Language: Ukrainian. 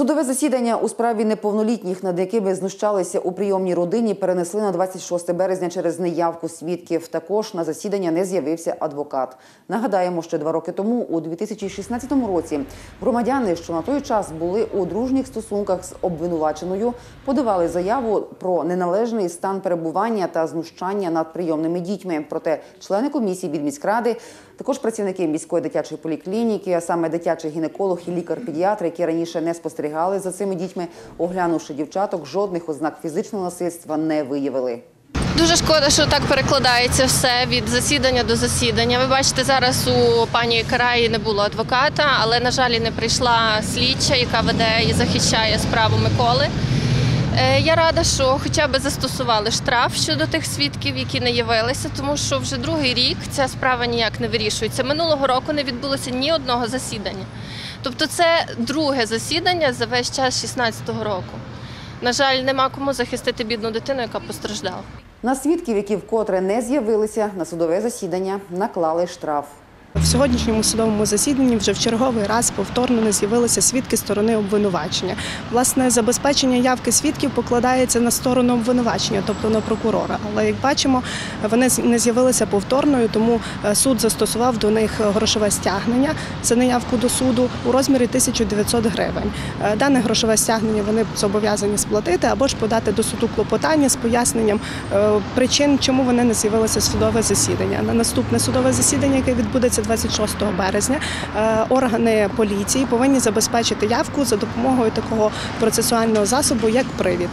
Судове засідання у справі неповнолітніх, над якими знущалися у прийомній родині, перенесли на 26 березня через неявку свідків. Також на засідання не з'явився адвокат. Нагадаємо, що два роки тому, у 2016 році, громадяни, що на той час були у дружніх стосунках з обвинуваченою, подавали заяву про неналежний стан перебування та знущання над прийомними дітьми. Проте члени комісії від міськради, також працівники міської дитячої поліклініки, а саме дитячий гінеколог і лікар-педіатр, які раніше не спостерігали за цими дітьми, оглянувши дівчаток, жодних ознак фізичного насильства не виявили. Дуже шкода, що так перекладається все від засідання до засідання. Ви бачите, зараз у пані Караї не було адвоката, але на жаль, не прийшла слідча, яка веде і захищає справу Миколи. Е, Я рада, що хоча б застосували штраф щодо тих свідків, які не явилися, тому що вже другий рік ця справа ніяк не вирішується. Минулого року не відбулося ні одного засідання. Тобто, це друге засідання за весь час 16-го року. На жаль, нема кому захистити бідну дитину, яка постраждала. На свідків, які вкотре не з'явилися на судове засідання, наклали штраф. В сьогоднішньому судовому засіданні вже в черговий раз повторно не з'явилися свідки сторони обвинувачення. Власне, забезпечення явки свідків покладається на сторону обвинувачення, тобто на прокурора. Але як бачимо, вони не з'явилися повторною, тому е, суд застосував до них грошове стягнення за неявку до суду у розмірі 1900 гривень. Е, Дане грошове стягнення вони зобов'язані сплатити або ж подати до суду клопотання з поясненням е, причин, чому вони не з'явилися судове засідання. На наступне судове засідання, яке відбудеться 26 березня, е, органи поліції повинні забезпечити явку за допомогою такого процесуального засобу, як привід.